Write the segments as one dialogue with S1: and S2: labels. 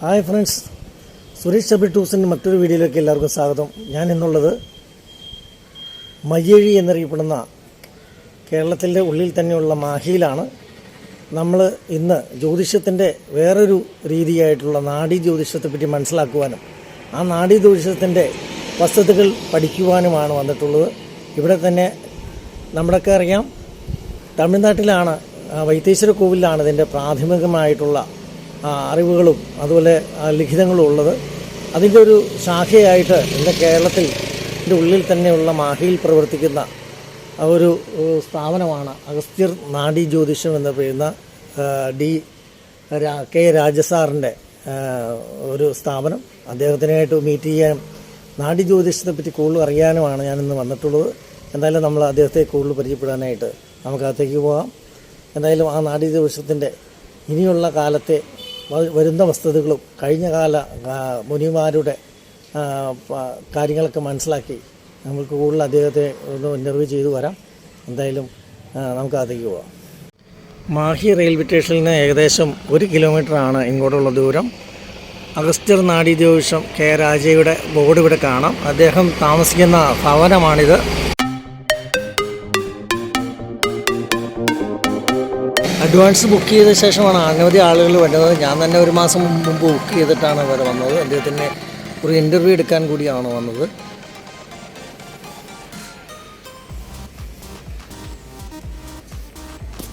S1: Hi friends. Suresh chubby ടൂസിന്റെ മറ്റൊരു വീഡിയോയിലേക്ക് എല്ലാവർക്കും സ്വാഗതം. ഞാൻ ഇന്നുള്ളത് മയ്യഴി എന്നറിയപ്പെടുന്ന കേരളത്തിന്റെ ഉള്ളിൽ തന്നെയുള്ള മാഹിയിലാണ്. നമ്മൾ ഇന്ന് ജ്യോതിഷത്തിന്റെ വേറൊരു രീതിയായിട്ടുള്ള നാഡി ജ്യോതിഷത്തെപ്പറ്റി മനസ്സിലാക്കുവാനും ആ നാഡി ജ്യോതിഷത്തിന്റെ വസ്തുതകൾ പഠിക്കുവാനുമാണ് വന്നിട്ടുള്ളത്. ഇവിടെ തന്നെ നമ്മുടെയൊക്കെ അറിയാം തമിഴ്നാട്ടിലാണ് വൈത്തീശ്വര കോവിലാണ് ഇതിന്റെ പ്രാഥമികമായിട്ടുള്ള അറിവുകളും അതുപോലെ ലിഖിതങ്ങളും ഉള്ളത്. അതിന്റെ ഒരു ശാഖയായിട്ട് ഇന്ന് കേരളത്തിൽ ഇതിന്റെ ഉള്ളിൽ തന്നെയുള്ള മാഹിയിൽ പ്രവർത്തിക്കുന്ന ഒരു സ്ഥാപനമാണ് അഗസ്ത്യർ നാഡി ജ്യോതിഷം എന്ന് പറയുന്ന ഡി കെ രാജസാറിന്റെ ഒരു സ്ഥാപനം. അദ്ദേഹത്തിനായിട്ട് മീറ്റ് ചെയ്യാൻ നാഡി ജ്യോതിഷത്തെ പറ്റി കൂടുതൽ അറിയാനുമാണ് ഞാനിന്ന് വന്നിട്ടുള്ളത്. എന്തായാലും നമ്മൾ അദ്ദേഹത്തെ കൂടുതൽ പരിചയപ്പെടാനായിട്ട് നമുക്കകത്തേക്ക് പോകാം. എന്തായാലും ആ നാഡി ജ്യോതിഷത്തിന്റെ ഇനിയുള്ള കാലത്തെ വരുന്ന വസ്തുതകളും കഴിഞ്ഞകാല മുനിമാരുടെ കാര്യങ്ങളൊക്കെ മനസ്സിലാക്കി നമുക്ക് കൂടുതൽ അദ്ദേഹത്തെ ഒന്ന് ഇന്റർവ്യൂ ചെയ്തു വരാം. എന്തായാലും നമുക്ക് അതേക്ക് പോവാം. മാഹി റെയിൽവേ സ്റ്റേഷനിൽ നിന്ന് ഏകദേശം ഒരു കിലോമീറ്ററാണ് ഇങ്ങോട്ടുള്ള ദൂരം. അഗസ്റ്റർ നാഡി ജ്യോതിഷം കെ രാജയുടെ ബോർഡ് ഇവിടെ കാണാം. അദ്ദേഹം താമസിക്കുന്ന ഭവനമാണിത്. അഡ്വാൻസ് ബുക്ക് ചെയ്ത ശേഷമാണ് അനവധി ആളുകൾ വേണ്ടത് ഞാൻ തന്നെ ഒരു മാസം മുമ്പ് ബുക്ക് ചെയ്തിട്ടാണ് ഇവിടെ വന്നത്. അദ്ദേഹത്തിന് ഒരു ഇന്റർവ്യൂ എടുക്കാൻ കൂടിയാണ് വന്നത്.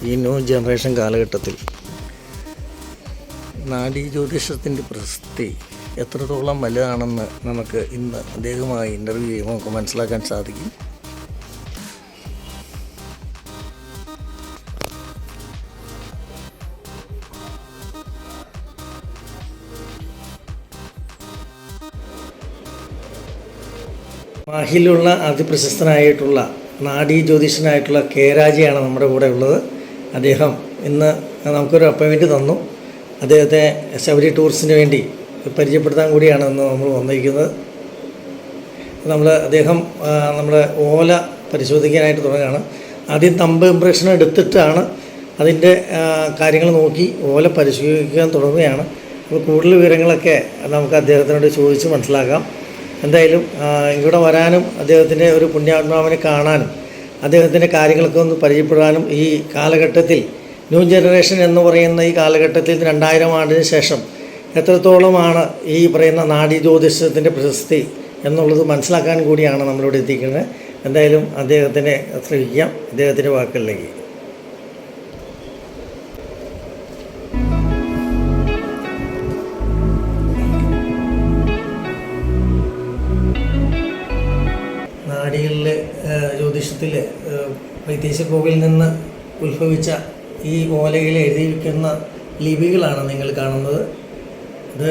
S1: ഈ ന്യൂ ജനറേഷൻ കാലഘട്ടത്തിൽ നാഡീ ജ്യോതിഷത്തിന്റെ പ്രസക്തി എത്രത്തോളം വലുതാണെന്ന് നമുക്ക് ഇന്ന് അദ്ദേഹവുമായി ഇന്റർവ്യൂ ചെയ്യുമ്പോൾ നമുക്ക് മനസ്സിലാക്കാൻ സാധിക്കും. മാഹിയിലുള്ള അതിപ്രശസ്തനായിട്ടുള്ള നാഡീ ജ്യോതിഷനായിട്ടുള്ള കെ രാജയാണ് നമ്മുടെ കൂടെ ഉള്ളത്. അദ്ദേഹം ഇന്ന് നമുക്കൊരു അപ്പോയിൻമെന്റ് തന്നു. അദ്ദേഹത്തെ ശബരി ടൂറിസ്റ്റിന് വേണ്ടി പരിചയപ്പെടുത്താൻ കൂടിയാണ് ഇന്ന് നമ്മൾ വന്നിരിക്കുന്നത്. നമ്മൾ അദ്ദേഹം നമ്മുടെ ഓല പരിശോധിക്കാനായിട്ട് തുടങ്ങുകയാണ്. ആദ്യം തമ്പ് ഇംപ്രഷൻ എടുത്തിട്ടാണ് അതിന്റെ കാര്യങ്ങൾ നോക്കി ഓല പരിശോധിക്കാൻ തുടങ്ങുകയാണ്. അപ്പോൾ കൂടുതൽ വിവരങ്ങളൊക്കെ നമുക്ക് അദ്ദേഹത്തിനോട് ചോദിച്ച് മനസ്സിലാക്കാം. എന്തായാലും ഇവിടെ വരാനും അദ്ദേഹത്തിന്റെ ഒരു പുണ്യാത്മാവിനെ കാണാനും അദ്ദേഹത്തിന്റെ കാര്യങ്ങളൊക്കെ ഒന്ന് പരിചയപ്പെടാനും ഈ കാലഘട്ടത്തിൽ ന്യൂ ജനറേഷൻ എന്ന് പറയുന്ന ഈ കാലഘട്ടത്തിൽ രണ്ടായിരം ആണ്ടിന് ശേഷം എത്രത്തോളമാണ് ഈ പറയുന്ന നാടി ജ്യോതിഷത്തിന്റെ പ്രശസ്തി എന്നുള്ളത് മനസ്സിലാക്കാൻ കൂടിയാണ് നമ്മളിവിടെ എത്തിക്കുന്നത് എന്തായാലും അദ്ദേഹത്തിനെ ശ്രമിക്കാം. അദ്ദേഹത്തിന്റെ വാക്കുകളിലേക്ക്. വൈദ്യേശ കോവിൽ നിന്ന് ഉത്ഭവിച്ച ഈ ഓലയിൽ എഴുതിയിരിക്കുന്ന ലിപികളാണ് നിങ്ങൾ കാണുന്നത്. ഇത്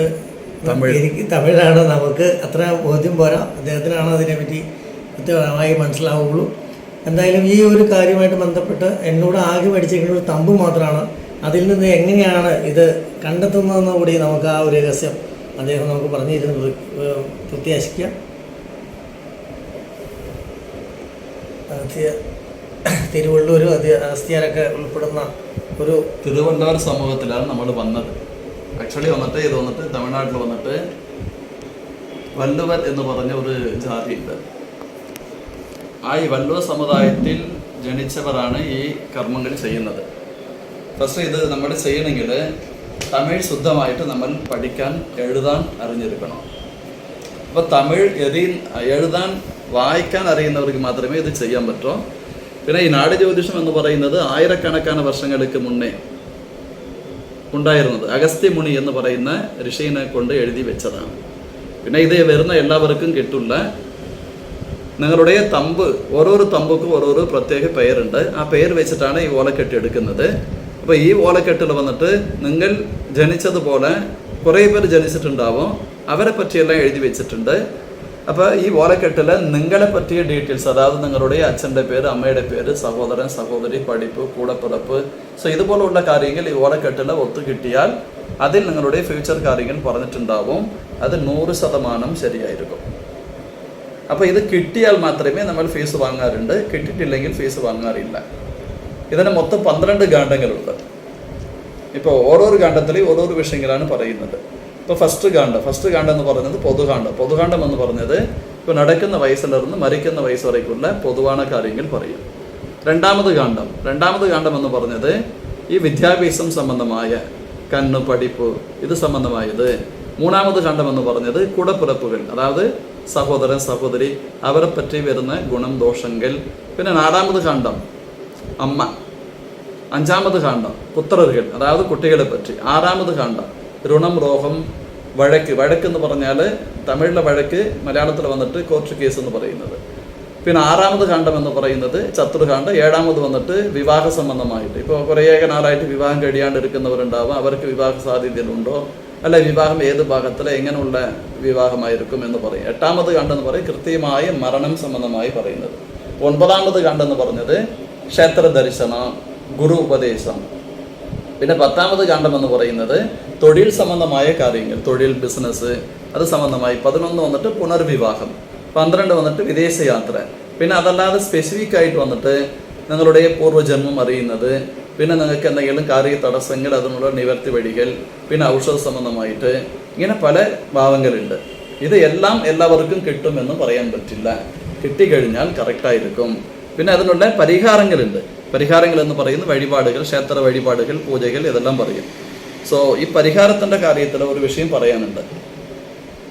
S1: എനിക്ക് തമിഴാണ് നമുക്ക് അത്ര ബോധ്യം പോരാ. അദ്ദേഹത്തിനാണ് അതിനെപ്പറ്റി കൃത്യമായി മനസ്സിലാവുള്ളൂ. എന്തായാലും ഈ ഒരു കാര്യമായിട്ട് ബന്ധപ്പെട്ട് എന്നോട് ആകെ പഠിച്ചിരിക്കുന്ന ഒരു തമ്പ് മാത്രമാണ്. അതിൽ നിന്ന് എങ്ങനെയാണ് ഇത് കണ്ടെത്തുന്നതെന്ന് കൂടി നമുക്ക് ആ ഒരു രഹസ്യം അദ്ദേഹം നമുക്ക് പറഞ്ഞു തരുന്നത് പ്രത്യാശിക്കാം. അതി അത് ഉൾപ്പെടുന്ന ഒരു
S2: തിരുവനന്തപുരം സമൂഹത്തിലാണ് നമ്മൾ വന്നത്. ആക്ച്വലി വന്നിട്ട് ഇത് വന്നിട്ട് തമിഴ്നാട്ടിൽ വന്നിട്ട് വല്ലുവർ എന്ന് പറഞ്ഞ ഒരു ജാതിയുണ്ട്. ആ ഈ വല്ലുവ സമുദായത്തിൽ ജനിച്ചവരാണ് ഈ കർമ്മങ്ങൾ ചെയ്യുന്നത്. ഫസ്റ്റ് ഇത് നമ്മൾ ചെയ്യണമെങ്കിൽ തമിഴ് ശുദ്ധമായിട്ട് നമ്മൾ പഠിക്കാൻ എഴുതാൻ അറിഞ്ഞിരിക്കണം. അപ്പോൾ തമിഴ് എഴുതാൻ വായിക്കാൻ അറിയുന്നവർക്ക് മാത്രമേ ഇത് ചെയ്യാൻ പറ്റൂ. പിന്നെ ഈ നാട് ജ്യോതിഷം എന്ന് പറയുന്നത് ആയിരക്കണക്കാന വർഷങ്ങൾക്ക് മുന്നേ ഉണ്ടായിരുന്നത്. അഗസ്ത്യമുനി എന്ന് പറയുന്ന ഋഷിനെ കൊണ്ട് എഴുതി വെച്ചതാണ്. പിന്നെ ഇത് വരുന്ന എല്ലാവർക്കും കിട്ടില്ല നിങ്ങളുടെ തമ്പ് ഓരോരോ തമ്പുക്കും ഓരോരോ പ്രത്യേക പേരുണ്ട്. ആ പേര് വെച്ചിട്ടാണ് ഈ ഓലക്കെട്ട് എടുക്കുന്നത്. അപ്പോൾ ഈ ഓലക്കെട്ടിൽ വന്നിട്ട് നിങ്ങൾ ജനിച്ചതുപോലെ കുറേ പേര് ജനിച്ചിട്ടുണ്ടാവും. അവരെ പറ്റിയെല്ലാം എഴുതി വെച്ചിട്ടുണ്ട്. അപ്പോൾ ഈ ഓലക്കെട്ടിൽ നിങ്ങളെ പറ്റിയ ഡീറ്റെയിൽസ് അതായത് നിങ്ങളുടെ അച്ഛന്റെ പേര് അമ്മയുടെ പേര് സഹോദരൻ സഹോദരി പഠിപ്പ് കൂടപ്പിറപ്പ്. സോ ഇതുപോലുള്ള കാര്യങ്ങൾ ഈ ഓലക്കെട്ടിൽ ഒത്തു കിട്ടിയാൽ അതിൽ നിങ്ങളുടെ ഫ്യൂച്ചർ കാര്യങ്ങൾ പറഞ്ഞിട്ടുണ്ടാവും. അത് നൂറ് ശതമാനം ശരിയായിരിക്കും. അപ്പോൾ ഇത് കിട്ടിയാൽ മാത്രമേ നമ്മൾ ഫീസ് വാങ്ങാറുണ്ട്. കിട്ടിയിട്ടില്ലെങ്കിൽ ഫീസ് വാങ്ങാറില്ല. ഇതിന് മൊത്തം പന്ത്രണ്ട് ഗാന്ഡങ്ങളുണ്ട് ഇപ്പോൾ ഓരോരോ ഗാണ്ഡത്തിൽ ഓരോരോ വിഷയങ്ങളാണ് പറയുന്നത്. ഇപ്പോൾ ഫസ്റ്റ് കാണ്ട ഫസ്റ്റ് കാണ്ട് എന്ന് പറയുന്നത് പൊതുകാണ്ട് പൊതുകാണ്ടം എന്ന് പറഞ്ഞത് ഇപ്പോൾ നടക്കുന്ന വയസ്സിലിരുന്ന് മരിക്കുന്ന വയസ്സ് വരയ്ക്കുള്ള പൊതുവാണ കാര്യങ്ങൾ പറയും. രണ്ടാമത് കാണ്ഡം. രണ്ടാമത് കാണ്ഡം എന്ന് പറഞ്ഞത് ഈ വിദ്യാഭ്യാസം സംബന്ധമായ കണ്ണ് പഠിപ്പ് ഇത് സംബന്ധമായത്. മൂന്നാമത് കാണ്ഡം എന്ന് പറഞ്ഞത് കുടപ്പിറപ്പുകൾ. അതായത് സഹോദരൻ സഹോദരി അവരെ പറ്റി വരുന്ന ഗുണം ദോഷങ്ങൾ. പിന്നെ നാലാമത് കാണ്ഡം. അമ്മ. അഞ്ചാമത് കാണ്ഡം. പുത്രർകൾ അതായത് കുട്ടികളെ പറ്റി. ആറാമത് കാണ്ഡം. ഋണം രോഹം വഴക്ക് വഴക്ക് എന്ന് പറഞ്ഞാൽ തമിഴിലെ വഴക്ക് മലയാളത്തിൽ വന്നിട്ട് കോർട്ട് കേസ് എന്ന് പറയുന്നത്. പിന്നെ ആറാമത് കാണ്ഡം എന്ന് പറയുന്നത് ചതുർകാണ്ഡം ഏഴാമത് വന്നിട്ട് വിവാഹ സംബന്ധമായിട്ട്. ഇപ്പോൾ കുറേ നാളായിട്ട് വിവാഹം കഴിയാണ്ടിരിക്കുന്നവരുണ്ടാവും അവർക്ക് വിവാഹ സാധ്യതയിലുണ്ടോ അല്ല വിവാഹം ഏത് ഭാഗത്തിൽ എങ്ങനെയുള്ള വിവാഹമായിരിക്കും എന്ന് പറയും. എട്ടാമത് കണ്ടെന്ന് പറയും കൃത്യമായ മരണം സംബന്ധമായി പറയുന്നത്. ഒൻപതാമത് കണ്ടെന്ന് പറഞ്ഞത് ക്ഷേത്ര ദർശനം ഗുരു ഉപദേശം. പിന്നെ പത്താമത് കാണ്ഡം എന്ന് പറയുന്നത് തൊഴിൽ സംബന്ധമായ കാര്യങ്ങൾ തൊഴിൽ ബിസിനസ് അത് സംബന്ധമായി പതിനൊന്ന് വന്നിട്ട് പുനർവിവാഹം പന്ത്രണ്ട് വന്നിട്ട് വിദേശയാത്ര. പിന്നെ അതല്ലാതെ സ്പെസിഫിക് ആയിട്ട് വന്നിട്ട് നിങ്ങളുടെ പൂർവജന്മം അറിയുന്നത് പിന്നെ നിങ്ങൾക്ക് എന്തെങ്കിലും കാര്യ തടസ്സങ്ങൾ അതിനുള്ള നിവർത്തി വഴികൾ പിന്നെ ഔഷധ സംബന്ധമായിട്ട് ഇങ്ങനെ പല ഭാവങ്ങളുണ്ട്. ഇത് എല്ലാം എല്ലാവർക്കും കിട്ടുമെന്ന് പറയാൻ പറ്റില്ല. കിട്ടിക്കഴിഞ്ഞാൽ കറക്റ്റായിരിക്കും പിന്നെ അതിനുള്ള പരിഹാരങ്ങളുണ്ട്. പരിഹാരങ്ങൾ എന്ന് പറയുന്ന വഴിപാടുകൾ ക്ഷേത്ര വഴിപാടുകൾ പൂജകൾ ഇതെല്ലാം പറയും. സോ ഈ പരിഹാരത്തിന്റെ കാര്യത്തിൽ ഒരു വിഷയം പറയാനുണ്ട്.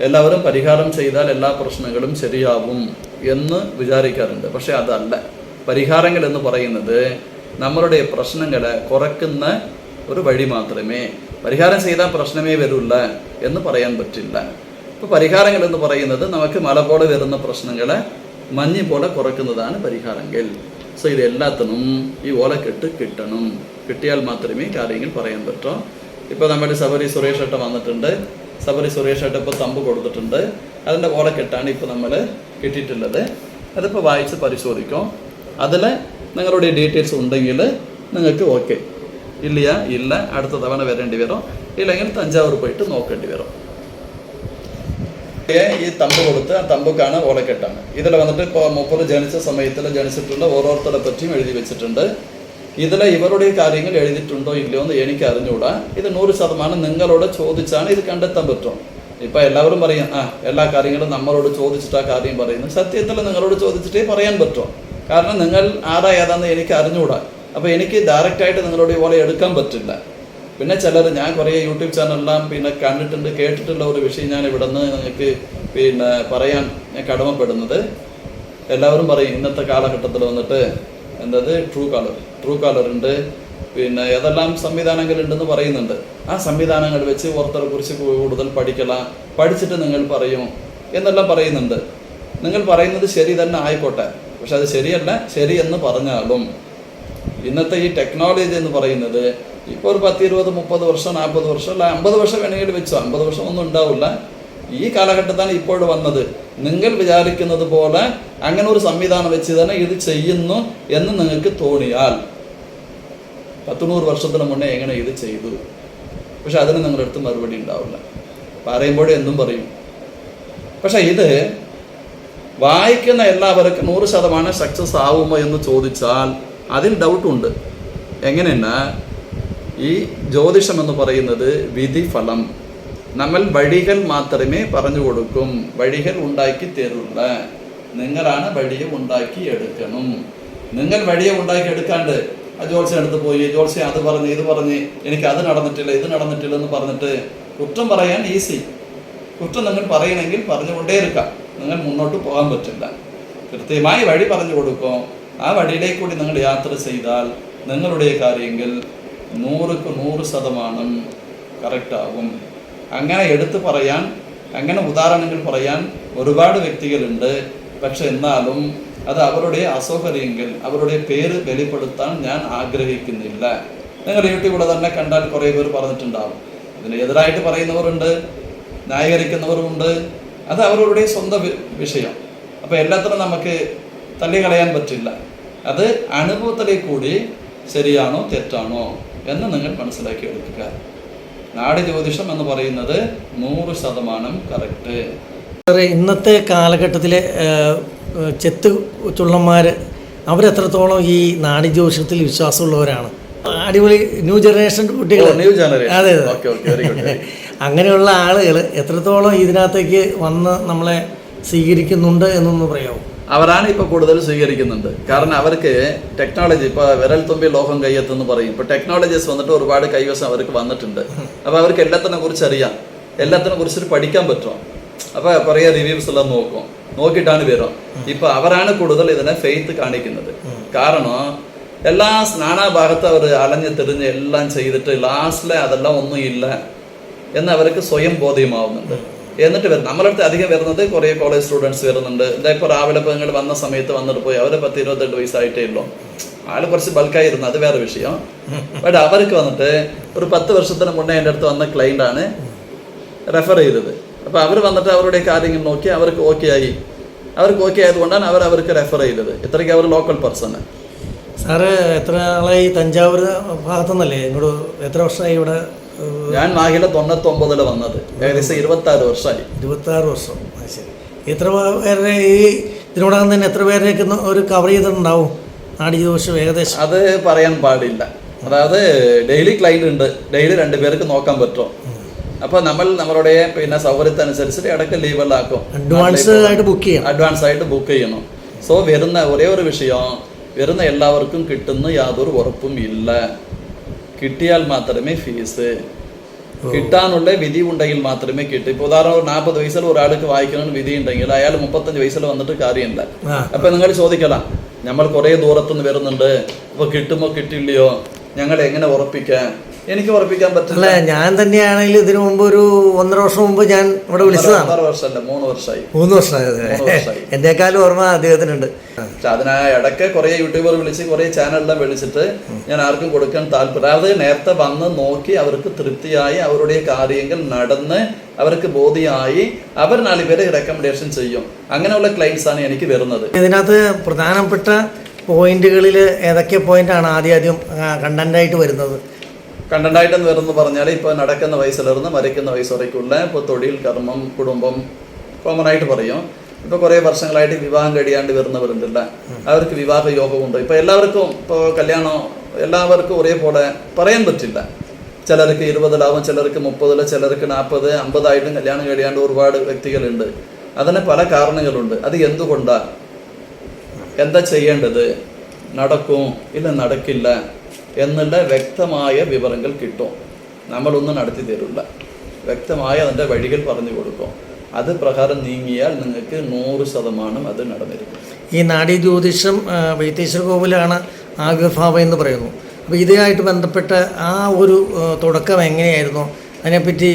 S2: എല്ലാവരും പരിഹാരം ചെയ്താൽ എല്ലാ പ്രശ്നങ്ങളും ശരിയാവും എന്ന് വിചാരിക്കാറുണ്ട്. പക്ഷെ അതല്ല. പരിഹാരങ്ങൾ എന്ന് പറയുന്നത് നമ്മളുടെ പ്രശ്നങ്ങളെ കുറയ്ക്കുന്ന ഒരു വഴി മാത്രമേ പരിഹാരം ചെയ്താൽ പ്രശ്നമേ വരില്ല എന്ന് പറയാൻ പറ്റില്ല. ഇപ്പോൾ പരിഹാരങ്ങൾ എന്ന് പറയുന്നത് നമുക്ക് മല പോലെ വരുന്ന പ്രശ്നങ്ങളെ മഞ്ഞ് പോലെ കുറയ്ക്കുന്നതാണ് പരിഹാരങ്ങൾ. സോ ഇത് എല്ലാത്തിനും ഈ ഓലക്കെട്ട് കിട്ടണം. കിട്ടിയാൽ മാത്രമേ കാര്യങ്ങൾ പറയാൻ പറ്റൂ. ഇപ്പോൾ നമ്മുടെ സബരി സുരേഷ് ഏട്ട വന്നിട്ടുണ്ട്. സബരി സുരേഷ് ഏട്ട ഇപ്പോൾ തമ്പ് കൊടുത്തിട്ടുണ്ട്. അതിന്റെ ഓലക്കെട്ടാണ് ഇപ്പോൾ നമ്മൾ കിട്ടിയിട്ടുള്ളത്. അതിപ്പോൾ വായിച്ച് പരിശോധിക്കും. അതിൽ നിങ്ങളുടെ ഡീറ്റെയിൽസ് ഉണ്ടെങ്കിൽ നിങ്ങൾക്ക് ഓക്കെ. ഇല്ലയ ഇല്ല അടുത്ത തവണ വരേണ്ടി വരും. ഇല്ലെങ്കിൽ തഞ്ചാവൂർ പോയിട്ട് നോക്കേണ്ടി വരും. ഈ തമ്പ് കൊടുത്ത് ആ തമ്പുക്കാണ് ഓലക്കെട്ടാണ് ഇതിൽ വന്നിട്ട് ഇപ്പോൾ മുപ്പത് ജനിച്ച സമയത്തിൽ ജനിച്ചിട്ടുള്ള ഓരോരുത്തരെ പറ്റിയും എഴുതി വെച്ചിട്ടുണ്ട്. ഇതിൽ ഇവരുടെ കാര്യങ്ങൾ എഴുതിയിട്ടുണ്ടോ ഇല്ലയോ എന്ന് എനിക്ക് അറിഞ്ഞുകൂടാ ഇത് നൂറ് ശതമാനം നിങ്ങളോട് ചോദിച്ചാണ് ഇത് കണ്ടെത്താൻ പറ്റും. ഇപ്പൊ എല്ലാവരും പറയും ആ എല്ലാ കാര്യങ്ങളും നമ്മളോട് ചോദിച്ചിട്ട് ആ കാര്യം പറയുന്നു. സത്യത്തിൽ നിങ്ങളോട് ചോദിച്ചിട്ടേ പറയാൻ പറ്റും. കാരണം നിങ്ങൾ ആരാ ഏതാന്ന് എനിക്ക് അറിഞ്ഞുകൂടാ അപ്പൊ എനിക്ക് ഡയറക്റ്റ് ആയിട്ട് നിങ്ങളോട് ഇതുപോലെ എടുക്കാൻ പറ്റില്ല. പിന്നെ ചിലർ ഞാൻ കുറേ യൂട്യൂബ് ചാനലെല്ലാം പിന്നെ കണ്ടിട്ടുണ്ട് കേട്ടിട്ടുള്ള ഒരു വിഷയം ഞാൻ ഇവിടെ നിന്ന് നിങ്ങൾക്ക് പിന്നെ പറയാൻ ഞാൻ കടമപ്പെടുന്നത്. എല്ലാവരും പറയും ഇന്നത്തെ കാലഘട്ടത്തിൽ വന്നിട്ട് എന്തത്? ട്രൂ കാലർ ട്രൂ ഉണ്ട്. പിന്നെ ഏതെല്ലാം സംവിധാനങ്ങളുണ്ടെന്ന് പറയുന്നുണ്ട്. ആ സംവിധാനങ്ങൾ വെച്ച് ഓർത്തറെ കുറിച്ച് കൂടുതൽ പഠിക്കലാം പഠിച്ചിട്ട് നിങ്ങൾ പറയും എന്നെല്ലാം പറയുന്നുണ്ട്. നിങ്ങൾ പറയുന്നത് ശരി തന്നെ ആയിക്കോട്ടെ. പക്ഷെ അത് ശരിയല്ല ശരി എന്ന് പറഞ്ഞാലും ഇന്നത്തെ ഈ ടെക്നോളജി എന്ന് പറയുന്നത് ഇപ്പോൾ ഒരു പത്ത് ഇരുപത് മുപ്പത് വർഷം നാൽപ്പത് വർഷം അല്ല അമ്പത് വർഷം വേണമെങ്കിൽ വെച്ചോ. അമ്പത് വർഷം ഒന്നും ഉണ്ടാവില്ല. ഈ കാലഘട്ടത്താണ് ഇപ്പോൾ വന്നത്. നിങ്ങൾ വിചാരിക്കുന്നത് പോലെ അങ്ങനെ ഒരു സംവിധാനം വെച്ച് തന്നെ ഇത് ചെയ്യുന്നു എന്ന് നിങ്ങൾക്ക് തോന്നിയാൽ പത്തുനൂറ് വർഷത്തിന് മുന്നേ എങ്ങനെ ഇത് ചെയ്തു? പക്ഷെ അതിന് നിങ്ങളുടെ അടുത്ത് മറുപടി ഉണ്ടാവില്ല. പറയുമ്പോഴേ എന്തും പറയും. പക്ഷെ ഇത് വായിക്കുന്ന എല്ലാവർക്കും നൂറ് ശതമാനം സക്സസ് ആവുമോ എന്ന് ചോദിച്ചാൽ അതിൽ ഡൗട്ടുണ്ട് എങ്ങനെയെന്നാ ഈ ജ്യോതിഷം എന്ന് പറയുന്നത് വിധി ഫലം നമ്മൾ വഴികൾ മാത്രമേ പറഞ്ഞു കൊടുക്കും. വഴികൾ ഉണ്ടാക്കി തരുള്ള നിങ്ങളാണ് വഴിയെ ഉണ്ടാക്കി എടുക്കണം. നിങ്ങൾ വഴിയെ ഉണ്ടാക്കി എടുക്കാണ്ട് ആ ജോത്സ്യം എടുത്ത് പോയി ജോത്സ്യം അത് പറഞ്ഞ് ഇത് പറഞ്ഞ് എനിക്ക് അത് നടന്നിട്ടില്ല ഇത് നടന്നിട്ടില്ല എന്ന് പറഞ്ഞിട്ട് കുറ്റം പറയാൻ ഈസി. കുറ്റം നിങ്ങൾ പറയണമെങ്കിൽ പറഞ്ഞുകൊണ്ടേ ഇരിക്കാം. നിങ്ങൾ മുന്നോട്ട് പോകാൻ പറ്റില്ല. കൃത്യമായി വഴി പറഞ്ഞു കൊടുക്കും. ആ വഴിയിലേക്ക് കൂടി നിങ്ങൾ യാത്ര ചെയ്താൽ നിങ്ങളുടെ കാര്യങ്ങൾ നൂറുക്ക് നൂറ് ശതമാനം കറക്റ്റാകും. അങ്ങനെ എടുത്തു പറയാൻ അങ്ങനെ ഉദാഹരണങ്ങൾ പറയാൻ ഒരുപാട് വ്യക്തികളുണ്ട്. പക്ഷെ എന്നാലും അത് അവരുടെ അസൗകര്യങ്ങൾ അവരുടെ പേര് വെളിപ്പെടുത്താൻ ഞാൻ ആഗ്രഹിക്കുന്നില്ല. നിങ്ങൾ യൂട്യൂബിൽ തന്നെ കണ്ടാൽ കുറേ പേർ പറഞ്ഞിട്ടുണ്ടാവും. ഇതിന് എതിരായിട്ട് പറയുന്നവരുണ്ട് ന്യായീകരിക്കുന്നവരുമുണ്ട്. അത് അവരുടെ സ്വന്തം വിഷയം. അപ്പോൾ എല്ലാത്തിനും നമുക്ക് തള്ളിക്കളയാൻ പറ്റില്ല. അത് അനുഭവത്തിലേ കൂടി ശരിയാണോ തെറ്റാണോ? എന്ന് നിങ്ങൾ മനസ്സിലാക്കി എടുക്കുക. നാടി ജ്യോതിഷം എന്ന് പറയുന്നത് നൂറ് ശതമാനം കറക്റ്റ്
S1: ഇന്നത്തെ കാലഘട്ടത്തിലെ ചെത്ത് ചുള്ളന്മാർ അവരെത്രത്തോളം ഈ നാടി ജ്യോതിഷത്തിൽ വിശ്വാസമുള്ളവരാണ്? അടിപൊളി ന്യൂ ജനറേഷൻ കുട്ടികൾ
S2: ന്യൂ ജനറേഷൻ
S1: അതെ അതെ. അങ്ങനെയുള്ള ആളുകൾ എത്രത്തോളം ഇതിനകത്തേക്ക് വന്ന് നമ്മളെ സ്വീകരിക്കുന്നുണ്ട് എന്നൊന്ന് പറയാമോ
S2: അവരാണ് ഇപ്പോൾ കൂടുതൽ സ്വീകരിക്കുന്നുണ്ട്. കാരണം അവർക്ക് ടെക്നോളജി ഇപ്പോൾ വിരൽ തുമ്പി ലോഹം കയ്യെത്തെന്ന് പറയും. ഇപ്പോൾ ടെക്നോളജീസ് വന്നിട്ട് ഒരുപാട് കൈവശം അവർക്ക് വന്നിട്ടുണ്ട്. അപ്പോൾ അവർക്ക് എല്ലാത്തിനെ കുറിച്ച് അറിയാം. എല്ലാത്തിനെ കുറിച്ചിട്ട് പഠിക്കാൻ പറ്റും അപ്പോൾ കുറേ റിവ്യൂസ് എല്ലാം നോക്കും. നോക്കിയിട്ടാണ് വരും ഇപ്പോൾ അവരാണ് കൂടുതൽ ഇതിനെ ഫെയ്ത്ത് കാണിക്കുന്നത്. കാരണം എല്ലാ നാനാഭാഗത്ത് അവർ അലഞ്ഞ് തിരിഞ്ഞ് എല്ലാം ചെയ്തിട്ട് ലാസ്റ്റിലെ അതെല്ലാം ഒന്നും ഇല്ല എന്ന് അവർക്ക് സ്വയം ബോധ്യമാവുന്നുണ്ട്. എന്നിട്ട് വരും നമ്മളടുത്ത് അധികം വരുന്നത് കുറേ കോളേജ് സ്റ്റുഡൻസ് വരുന്നുണ്ട്. എന്താ ഇപ്പോൾ രാവിലെ ഇപ്പോൾ നിങ്ങൾ വന്ന സമയത്ത് വന്നിട്ട് പോയി അവരെ പത്ത് ഇരുപത്തെട്ട് വയസ്സായിട്ടേ ഉള്ളൂ. ആൾ കുറച്ച് ബൾക്കായിരുന്നു അത് വേറെ വിഷയം. ബട്ട് അവർക്ക് വന്നിട്ട് ഒരു പത്ത് വർഷത്തിന് മുന്നേ എന്റെ അടുത്ത് വന്ന ക്ലൈന്റ് ആണ് റെഫർ ചെയ്തത്. അപ്പോൾ അവർ വന്നിട്ട് അവരുടെ കാര്യങ്ങൾ നോക്കി അവർക്ക് ഓക്കെ ആയി. അവർക്ക് ഓക്കെ ആയതുകൊണ്ടാണ് അവർ അവർക്ക് റെഫർ ചെയ്തത്. ഇത്രയ്ക്ക് അവർ ലോക്കൽ പേഴ്സൺ
S1: സാറ് എത്ര നാളായി തഞ്ചാവൂർ ഭാഗത്തുനിന്നല്ലേ? ഇങ്ങോട്ട് എത്ര വർഷമായി ഇവിടെ
S2: ഞാൻ മാഹിലെ തൊണ്ണൂറ്റി ഒമ്പതിൽ വന്നത്. ഏകദേശം ഇരുപത്തി ആറ് വർഷമായി.
S1: ഇരുപത്തി ആറ് വർഷം ശരി. എത്ര പേരുടെ ഈ ഇതിനോടകം തന്നെ എത്ര പേരെയൊക്കെ ഒരു കവർ ചെയ്തിട്ടുണ്ടാവും? നാടി ദോഷം ഏകദേശം.
S2: അത് പറയാൻ പാടില്ല. അതായത് ഡെയിലി ക്ലൈന്റ് ഉണ്ട്. ഡെയിലി രണ്ട് പേർക്ക് നോക്കാൻ പറ്റും. അപ്പൊ നമ്മൾ നമ്മളുടെ പിന്നെ സൗകര്യത്തിനനുസരിച്ച് ഇടയ്ക്ക് ലീവെല്ലാം ആക്കും.
S1: അഡ്വാൻസ് ആയിട്ട് ബുക്ക് ചെയ്യണം.
S2: അഡ്വാൻസ് ആയിട്ട് ബുക്ക് ചെയ്യണം. സോ വരുന്ന ഒരേ ഒരു വിഷയം വരുന്ന എല്ലാവർക്കും കിട്ടുന്ന യാതൊരു ഉറപ്പും ഇല്ല. കിട്ടിയാൽ മാത്രമേ ഫീസ് കിട്ടാനുള്ള വിധി ഉണ്ടെങ്കിൽ മാത്രമേ കിട്ടൂ. ഇപ്പൊ ഉദാഹരണം ഒരു നാൽപ്പത് വയസ്സിൽ ഒരാൾക്ക് വായിക്കണമെന്ന് വിധി ഉണ്ടെങ്കിൽ അയാൾ മുപ്പത്തഞ്ച് വയസ്സിൽ വന്നിട്ട് കാര്യമില്ല. അപ്പൊ നിങ്ങൾ ചോദിക്കലാം നമ്മൾ കുറേ ദൂരത്തുനിന്ന് വരുന്നുണ്ട്. അപ്പോൾ കിട്ടുമോ കിട്ടില്ലയോ? ഞങ്ങൾ എങ്ങനെ ഉറപ്പിക്കാം എനിക്ക് ഉറപ്പിക്കാൻ പറ്റില്ല.
S1: ഞാൻ തന്നെയാണെങ്കിൽ ഇതിനു മുമ്പ് ഒരു ഒന്നര വർഷം മുമ്പ് ഞാൻ ഇവിടെ വിളിച്ചതാണ്.
S2: വർഷമല്ല മൂന്ന് വർഷമായി.
S1: മൂന്ന്. എന്നെക്കാളും ഓർമ്മ അദ്ദേഹത്തിനുണ്ട്.
S2: പക്ഷെ അതിനാ ഇടയ്ക്ക് കുറെ യൂട്യൂബർ വിളിച്ച് കുറെ ചാനലെല്ലാം വിളിച്ചിട്ട് ഞാൻ ആർക്കും കൊടുക്കാൻ താല്പര്യം അത് നേരത്തെ വന്ന് നോക്കി അവർക്ക് തൃപ്തിയായി അവരുടെ കാര്യങ്ങൾ നടന്ന് അവർക്ക് ബോധ്യമായി അവർ നാല് പേര് റെക്കമെൻഡേഷൻ ചെയ്യും. അങ്ങനെയുള്ള ക്ലൈൻസ് ആണ് എനിക്ക് വരുന്നത്.
S1: ഇതിനകത്ത് പ്രധാനപ്പെട്ട പോയിന്റുകളിൽ ഏതൊക്കെ പോയിന്റാണ് ആദ്യം ആദ്യം കണ്ടന്റായിട്ട് വരുന്നത്?
S2: കണ്ടന്റായിട്ടെന്ന് വരുന്ന പറഞ്ഞാൽ ഇപ്പോൾ നടക്കുന്ന വയസ്സിലിരുന്ന് മരിക്കുന്ന വയസ്സ് വരയ്ക്കുള്ള ഇപ്പോൾ തൊഴിൽ കർമ്മം കുടുംബം കോമൺ ആയിട്ട് പറയും. ഇപ്പോൾ കുറേ വർഷങ്ങളായിട്ട് വിവാഹം കഴിയാണ്ട് വരുന്നവരുണ്ടല്ല. അവർക്ക് വിവാഹ യോഗമുണ്ട് ഇപ്പോൾ എല്ലാവർക്കും ഇപ്പോൾ കല്യാണം എല്ലാവർക്കും ഒരേപോലെ പറയാൻ പറ്റില്ല. ചിലർക്ക് ഇരുപതിലാവും ചിലർക്ക് മുപ്പതിൽ ചിലർക്ക് നാൽപ്പത് അമ്പതായിട്ടും കല്യാണം കഴിയാണ്ട് ഒരുപാട് വ്യക്തികളുണ്ട്. അതിന് പല കാരണങ്ങളുണ്ട്. അത് എന്തുകൊണ്ടാണ് എന്താ ചെയ്യേണ്ടത്? നടക്കും? ഇല്ല നടക്കില്ല. എന്നുള്ള വ്യക്തമായ വിവരങ്ങൾ കിട്ടും. നമ്മളൊന്നും നടത്തി തരില്ല. വ്യക്തമായ അതിന്റെ വഴികൾ പറഞ്ഞു കൊടുക്കും. അത് പ്രകാരം നീങ്ങിയാൽ നിങ്ങൾക്ക് നൂറ് ശതമാനം അത് നടന്നിരിക്കും.
S1: ഈ നാഡീ ജ്യോതിഷം ആ, വൈത്തീശ്വര കോവിലാണ് ആവിർഭാവം എന്ന് പറയുന്നു. അപ്പോൾ ഇതുമായിട്ട് ബന്ധപ്പെട്ട ആ ഒരു തുടക്കം എങ്ങനെയായിരുന്നു? അതിനെപ്പറ്റി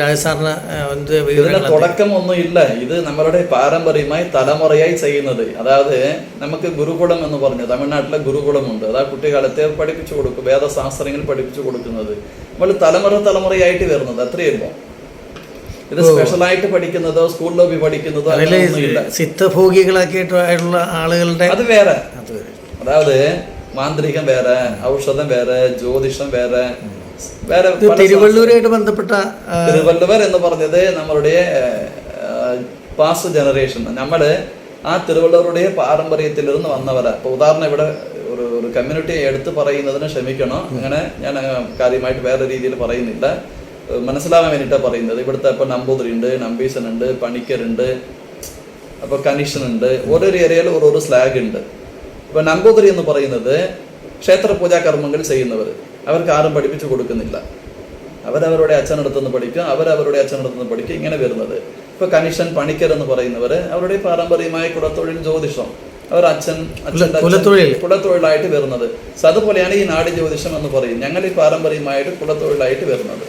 S1: രാജസാറിന് എന്ത്
S2: ഇതിന് തുടക്കം ഒന്നും ഇല്ല ഇത് നമ്മളുടെ പാരമ്പര്യമായി തലമുറയായി ചെയ്യുന്നത്. അതായത് നമുക്ക് ഗുരുകുലം എന്ന് പറഞ്ഞു തമിഴ്നാട്ടിലെ ഗുരുകുലമുണ്ട്. അതാ കുട്ടിക്കാലത്തെ പഠിപ്പിച്ചു കൊടുക്കും വേദശാസ്ത്രങ്ങൾ പഠിപ്പിച്ചു കൊടുക്കുന്നത്. നമ്മൾ തലമുറ തലമുറയായിട്ട് വരുന്നത് അത്രയുള്ളൂ ഇത് സ്പെഷ്യലായിട്ട് പഠിക്കുന്നതോ സ്കൂളിലോ പഠിക്കുന്നതോ അങ്ങനെയൊന്നുമില്ല.
S1: ആളുകളുടെ
S2: അത് വേറെ. അതായത് മാന്ത്രികം വേറെ ഔഷധം വേറെ ജ്യോതിഷം വേറെ വേറെ
S1: ഇത് തിരുവള്ളൂരായിട്ട് ബന്ധപ്പെട്ട
S2: തിരുവള്ളുവർ എന്ന് പറഞ്ഞത് നമ്മളുടെ പാസ് ജനറേഷൻ നമ്മൾ ആ തിരുവള്ളുവരുടെ പാരമ്പര്യത്തിലിരുന്ന് വന്നവരാ. ഇപ്പൊ ഉദാഹരണം ഇവിടെ ഒരു ഒരു കമ്മ്യൂണിറ്റി എടുത്തു പറയുന്നതിന് ക്ഷമിക്കണം. അങ്ങനെ ഞാൻ കാര്യമായിട്ട് വേറെ രീതിയിൽ പറയുന്നില്ല. മനസ്സിലാകാൻ മനസ്സിലാവാൻ വേണ്ടിയിട്ടാണ് പറയുന്നത്. ഇവിടുത്തെ ഇപ്പൊ നമ്പൂതിരി ഉണ്ട് നമ്പീസൻ ഉണ്ട് പണിക്കരുണ്ട് അപ്പൊ കനീഷൻ ഉണ്ട് ഓരോരു ഏരിയയിൽ ഓരോരോ സ്ലാഗ് ഉണ്ട്. ഇപ്പൊ നമ്പൂതിരി എന്ന് പറയുന്നത് ക്ഷേത്ര പൂജാ കർമ്മങ്ങൾ ചെയ്യുന്നവർ അവർക്ക് ആരും പഠിപ്പിച്ചു കൊടുക്കുന്നില്ല. അവരവരുടെ അച്ഛനടുത്തുനിന്ന് പഠിക്കും അവരവരുടെ അച്ഛനടുത്തുനിന്ന് പഠിക്കും ഇങ്ങനെ വരുന്നത്. ഇപ്പൊ കനിഷൻ പണിക്കർ എന്ന് പറയുന്നവർ അവരുടെ പാരമ്പര്യമായ കുടത്തൊഴിൽ ജ്യോതിഷം അവർ അച്ഛൻ
S1: അച്ഛന്റെ.
S2: കുലത്തൊഴിലായിട്ട് വരുന്നത്. സോ അതുപോലെയാണ് ഈ നാടി ജ്യോതിഷം എന്ന് പറയും. ഞങ്ങൾ ഈ പാരമ്പര്യമായിട്ട് കുടത്തൊഴിലായിട്ട് വരുന്നത്.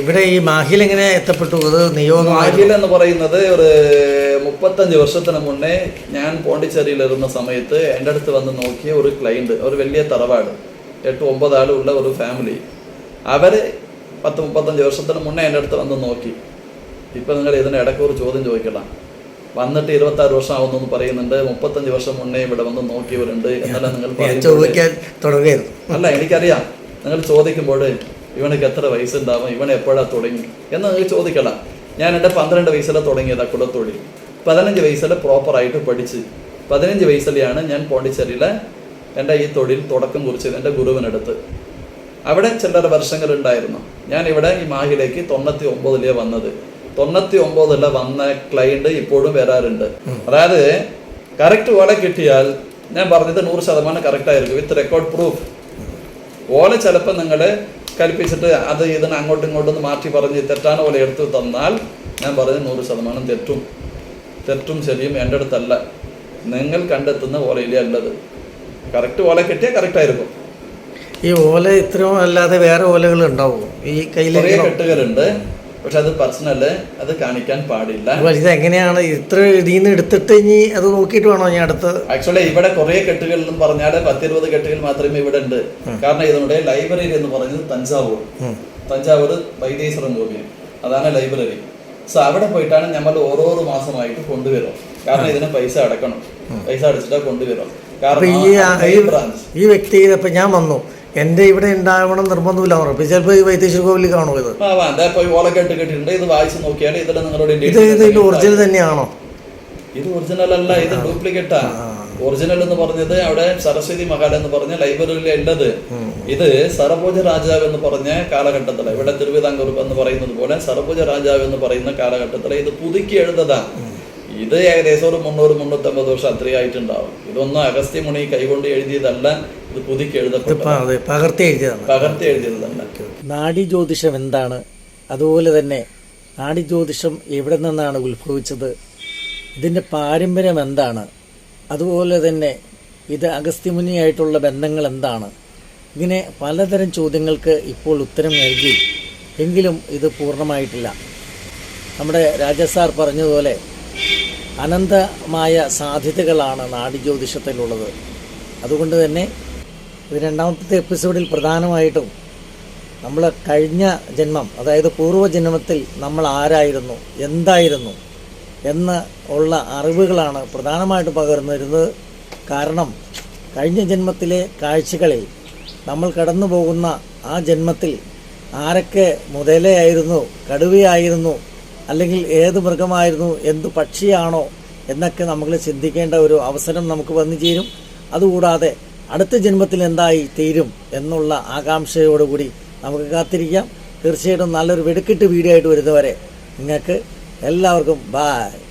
S1: ഇവിടെ ഈ മാഹിൽ എങ്ങനെ എത്തപ്പെട്ടു? അത് നിയോഗമായി
S2: മാഹിൽ എന്ന് പറയുന്നത് ഒരു മുപ്പത്തഞ്ച് വർഷത്തിന് മുന്നേ ഞാൻ പോണ്ടിച്ചേരിയിലിരുന്ന സമയത്ത് എന്റെ അടുത്ത് വന്ന് നോക്കിയ ഒരു ക്ലൈന്റ് ഒരു വലിയ തറവാട്. എട്ട് ഒമ്പത് ആളുള്ള ഒരു ഫാമിലി അവർ പത്ത് മുപ്പത്തഞ്ച് വർഷത്തിന് മുന്നേ എന്റെ അടുത്ത് വന്ന് നോക്കി. ഇപ്പം നിങ്ങൾ ഇതിന്റെ ഇടയ്ക്ക് ഒരു ചോദ്യം ചോദിക്കണം. വന്നിട്ട് ഇരുപത്താറ് വർഷം ആവുന്നു പറയുന്നുണ്ട്. മുപ്പത്തഞ്ച് വർഷം മുന്നേ ഇവിടെ വന്ന് നോക്കിയവരുണ്ട് എന്നല്ല നിങ്ങൾ
S1: ചോദിക്കാൻ തുടങ്ങരുത്.
S2: അല്ല എനിക്കറിയാം. നിങ്ങൾ ചോദിക്കുമ്പോൾ ഇവനക്ക് എത്ര വയസ്സുണ്ടാവും ഇവൻ എപ്പോഴാണ് തുടങ്ങി എന്ന് നിങ്ങൾ ചോദിക്കണം. ഞാൻ എന്റെ പന്ത്രണ്ട് വയസ്സിലെ തുടങ്ങിയതാ കുലത്തൊഴിൽ പതിനഞ്ച് വയസ്സിൽ പ്രോപ്പറായിട്ട് പഠിച്ച്. പതിനഞ്ച് വയസ്സിലെയാണ് ഞാൻ പോണ്ടിച്ചേരിയിലെ എന്റെ ഈ തൊഴിൽ തുടക്കം കുറിച്ചത് എന്റെ ഗുരുവിനടുത്ത്. അവിടെ ചില്ലറ വർഷങ്ങൾ ഉണ്ടായിരുന്നു ഞാൻ ഇവിടെ ഈ മാഹിലേക്ക് തൊണ്ണൂറ്റി ഒമ്പതിലേ വന്നത്. തൊണ്ണൂറ്റി ഒമ്പതിലെ വന്ന ക്ലയന്റ് ഇപ്പോഴും വരാറുണ്ട്. അതായത് കറക്റ്റ് ഓല കിട്ടിയാൽ ഞാൻ പറഞ്ഞത് നൂറ് ശതമാനം കറക്റ്റ് ആയിരിക്കും. വിത്ത് റെക്കോർഡ് പ്രൂഫ് ഓല ചിലപ്പോൾ നിങ്ങൾ കൽപ്പിച്ചിട്ട് അത് ഇതിന് അങ്ങോട്ടും ഇങ്ങോട്ടും മാറ്റി പറഞ്ഞ് തെറ്റാണ് ഓല എടുത്തു തന്നാൽ ഞാൻ പറഞ്ഞത് നൂറ് ശതമാനം തെറ്റും. തെറ്റും ശരിയും എന്റെ അടുത്തല്ല. നിങ്ങൾ കണ്ടെത്തുന്ന ഓലയിലേ അല്ലത് കറക്റ്റ് ഓല കിട്ടിയാൽ കറക്റ്റ് ആയിരിക്കും.
S1: ഈ ഓല ഇത്രയും അല്ലാതെ വേറെ ഓലകൾ ഉണ്ടാവും? ഈ കയ്യിൽ
S2: കെട്ടുകളുണ്ട്. പക്ഷെ അത് പേഴ്സണൽ അത് കാണിക്കാൻ പാടില്ല.
S1: ഇത് എങ്ങനെയാണ്? ഇത്ര ഇതിൽ നിന്ന് എടുത്തിട്ട് ഇനി അത് നോക്കിയിട്ട് വേണോ ഞാൻ അടുത്ത്?
S2: ആക്ച്വലി ഇവിടെ കുറെ കെട്ടുകൾ എന്ന് പറഞ്ഞാൽ പത്തിരുപത് കെട്ടുകൾ മാത്രമേ ഇവിടെ ഉണ്ട്. കാരണം ഇതിനുടെ ലൈബ്രറി എന്ന് പറഞ്ഞത് തഞ്ചാവൂർ. തഞ്ചാവൂർ വൈദേശ്വരം ഭൂമിയാണ് അതാണ് ലൈബ്രറി സോ അവിടെ പോയിട്ടാണ് നമ്മൾ ഓരോരോ മാസമായിട്ട് കൊണ്ടുവരും കാരണം ഇതിന് പൈസ അടക്കണം. പൈസ അടച്ചിട്ടാ കൊണ്ടുവരും
S1: അപ്പൊ ഈ ഈ-
S2: ബ്രാഞ്ച്
S1: ഈ വ്യക്തി ഇപ്പൊ ഞാൻ വന്നു. എന്റെ ഇവിടെ ഉണ്ടാവണം നിർബന്ധമില്ല പറഞ്ഞു. ചിലപ്പോൾ ഈ വൈദ്യശ്വര കോവിലിൽ കാണുമോ ഇത്?
S2: ഇത് വായിച്ച് നോക്കിയാൽ ഇതിൽ നിങ്ങളുടെ
S1: ഇത്
S2: details
S1: ഇത്
S2: എല്ലാം
S1: ഒറിജിനൽ തന്നെയാണോ?
S2: ഇത് ഒറിജിനൽ അല്ല ഇത് ഡ്യൂപ്ലിക്കേറ്റ് ആണ് ഒറിജിനൽ എന്ന് പറഞ്ഞത് അവിടെ സരസ്വതി മഹാൽ എന്ന് പറഞ്ഞ ലൈബ്രറിയിൽ ഉള്ളത്. ഇത് സരഭോജ രാജാവ് എന്ന് പറഞ്ഞ കാലഘട്ടത്തിലെ ഇവിടെ തിരുവിതാംകൂർ എന്ന് പറയുന്നത് പോലെ സരഭോജ രാജാവ് എന്ന് പറയുന്ന കാലഘട്ടത്തിലെ ഇത് പുതുക്കി എഴുതതാ. ഇത് ഏകദേശം ഒരു മുന്നൂറ് മുന്നൂറ്റമ്പത് വർഷം അത്രയായിട്ടുണ്ടാവും ഇതൊന്നും അഗസ്ത്യ മുനി കൈകൊണ്ട് എഴുതിയതല്ല ഇത് പുതുക്കി
S1: എഴുതപ്പെട്ടത് പകർത്തി എഴുതിയതാണ്.
S2: പകർത്തി എഴുതിയതല്ല.
S1: നാഡി ജ്യോതിഷം എന്താണ്? അതുപോലെ തന്നെ നാഡി ജ്യോതിഷം എവിടെ നിന്നാണ് ഉത്ഭവിച്ചത്? ഇതിന്റെ പാരമ്പര്യം എന്താണ്? അതുപോലെ തന്നെ ഇത് അഗസ്ത്യമുനിയായിട്ടുള്ള ബന്ധങ്ങൾ എന്താണ്? ഇങ്ങനെ പലതരം ചോദ്യങ്ങൾക്ക് ഇപ്പോൾ ഉത്തരം നൽകി എങ്കിലും ഇത് പൂർണമായിട്ടില്ല. നമ്മുടെ രാജസാർ പറഞ്ഞതുപോലെ അനന്തമായ സാധ്യതകളാണ് നാടിജ്യോതിഷത്തിലുള്ളത്. അതുകൊണ്ട് തന്നെ ഇത് രണ്ടാമത്തെ എപ്പിസോഡിൽ പ്രധാനമായിട്ടും നമ്മൾ കഴിഞ്ഞ ജന്മം അതായത് പൂർവജന്മത്തിൽ നമ്മൾ ആരായിരുന്നു എന്തായിരുന്നു എന്ന് ഉള്ള അറിവുകളാണ് പ്രധാനമായിട്ടും പകർന്നു വരുന്നത് കാരണം കഴിഞ്ഞ ജന്മത്തിലെ കാഴ്ചകളിൽ നമ്മൾ കടന്നു പോകുന്ന ആ ജന്മത്തിൽ ആരൊക്കെ മുതലയായിരുന്നു കടുവയായിരുന്നു അല്ലെങ്കിൽ ഏത് മൃഗമായിരുന്നു എന്ത് പക്ഷിയാണോ എന്നൊക്കെ നമ്മൾ ചിന്തിക്കേണ്ട ഒരു അവസരം നമുക്ക് വന്നു ചേരും. അതുകൂടാതെ അടുത്ത ജന്മത്തിൽ എന്തായി തീരും എന്നുള്ള ആകാംക്ഷയോടുകൂടി നമുക്ക് കാത്തിരിക്കാം. തീർച്ചയായിട്ടും നല്ലൊരു വെടുക്കിട്ട് വീഡിയോ ആയിട്ട് വരുന്നവരെ നിങ്ങൾക്ക് എല്ലാവർക്കും ബായ്